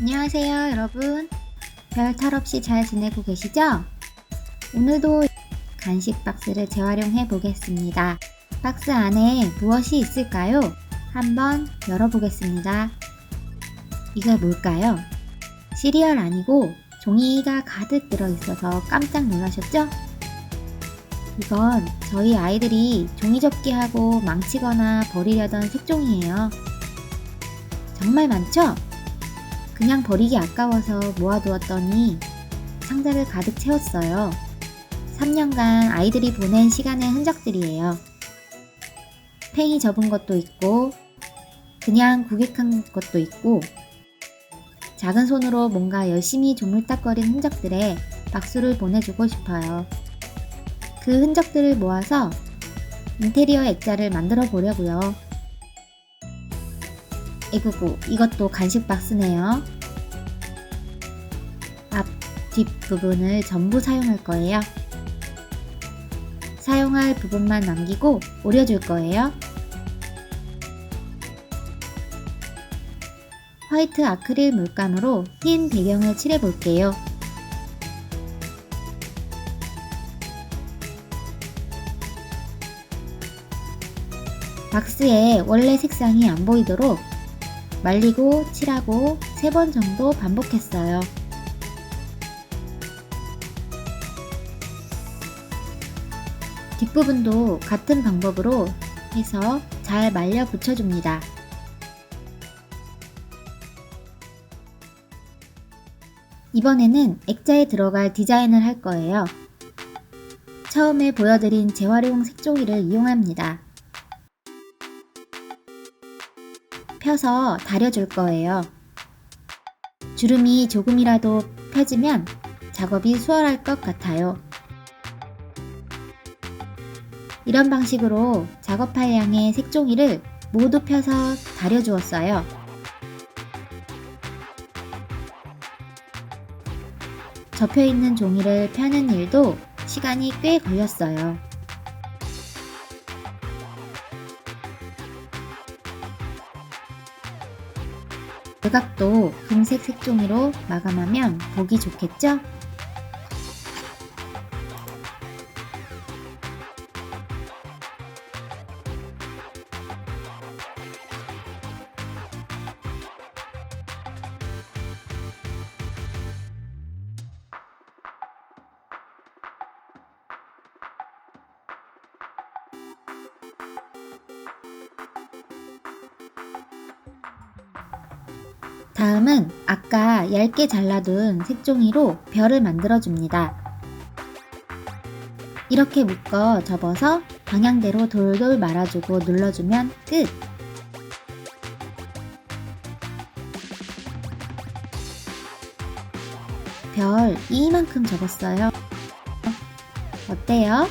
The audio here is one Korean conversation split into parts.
안녕하세요, 여러분. 별 탈 없이 잘 지내고 계시죠? 오늘도 간식 박스를 재활용해 보겠습니다. 박스 안에 무엇이 있을까요? 한번 열어보겠습니다. 이게 뭘까요? 시리얼 아니고 종이가 가득 들어있어서 깜짝 놀라셨죠? 이건 저희 아이들이 종이 접기하고 망치거나 버리려던 색종이에요. 정말 많죠? 그냥 버리기 아까워서 모아두었더니 상자를 가득 채웠어요. 3년간 아이들이 보낸 시간의 흔적들이에요. 팽이 접은 것도 있고, 그냥 구객한 것도 있고, 작은 손으로 뭔가 열심히 조물딱거린 흔적들에 박수를 보내주고 싶어요. 그 흔적들을 모아서 인테리어 액자를 만들어 보려고요. 에구구, 이것도 간식 박스네요. 앞, 뒷 부분을 전부 사용할 거예요. 사용할 부분만 남기고 오려줄 거예요. 화이트 아크릴 물감으로 흰 배경을 칠해 볼게요. 박스에 원래 색상이 안 보이도록 말리고 칠하고 3번 정도 반복했어요. 뒷부분도 같은 방법으로 해서 잘 말려 붙여줍니다. 이번에는 액자에 들어갈 디자인을 할 거예요. 처음에 보여드린 재활용 색종이를 이용합니다. 펴서 다려줄 거예요. 주름이 조금이라도 펴지면 작업이 수월할 것 같아요. 이런 방식으로 작업할 양의 색종이를 모두 펴서 다려주었어요. 접혀 있는 종이를 펴는 일도 시간이 꽤 걸렸어요. 외곽도 금색 색종이로 마감하면 보기 좋겠죠? 다음은 아까 얇게 잘라둔 색종이로 별을 만들어줍니다. 이렇게 묶어 접어서 방향대로 돌돌 말아주고 눌러주면 끝! 별 이만큼 접었어요. 어때요?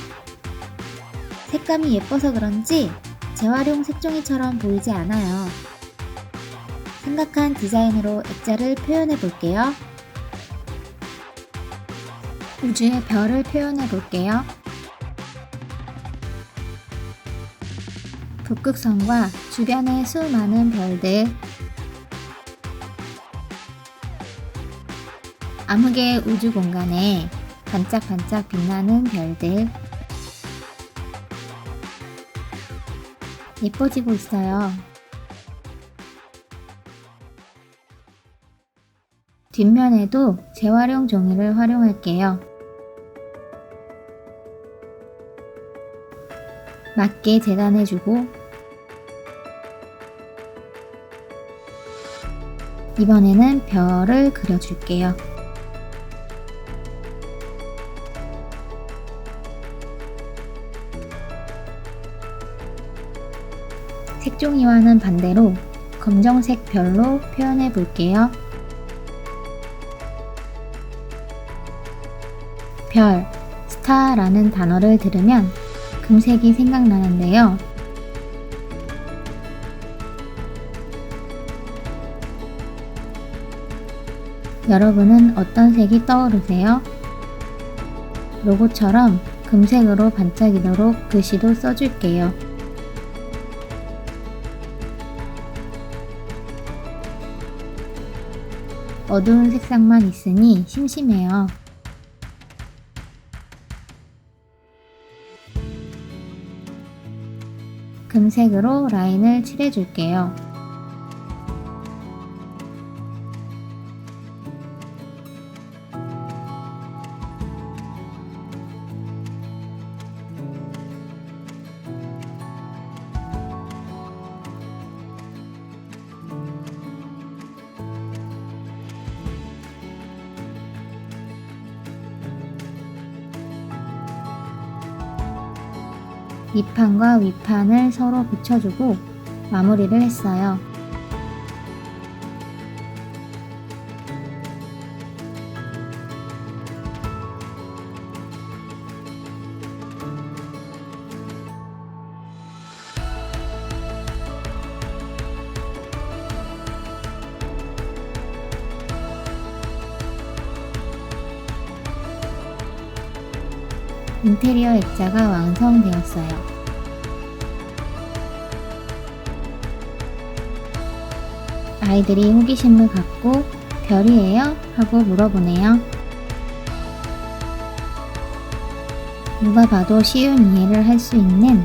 색감이 예뻐서 그런지 재활용 색종이처럼 보이지 않아요. 생각한 디자인으로 액자를 표현해 볼게요. 우주의 별을 표현해 볼게요. 북극성과 주변의 수많은 별들 암흑의 우주 공간에 반짝반짝 빛나는 별들 예뻐지고 있어요. 뒷면에도 재활용 종이를 활용할게요. 맞게 재단해주고 이번에는 별을 그려줄게요. 색종이와는 반대로 검정색 별로 표현해 볼게요. 별, 스타라는 단어를 들으면 금색이 생각나는데요. 여러분은 어떤 색이 떠오르세요? 로고처럼 금색으로 반짝이도록 글씨도 써줄게요. 어두운 색상만 있으니 심심해요. 금색으로 라인을 칠해줄게요. 밑판과 윗판을 서로 붙여주고 마무리를 했어요. 인테리어 액자가 완성되었어요. 아이들이 호기심을 갖고 별이에요? 하고 물어보네요. 누가 봐도 쉬운 이해를 할 수 있는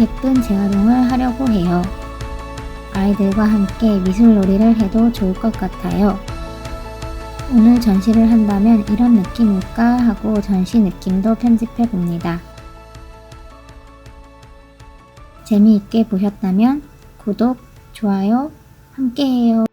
예쁜 재활용을 하려고 해요. 아이들과 함께 미술놀이를 해도 좋을 것 같아요. 오늘 전시를 한다면 이런 느낌일까 하고 전시 느낌도 편집해 봅니다. 재미있게 보셨다면 구독, 좋아요 함께해요.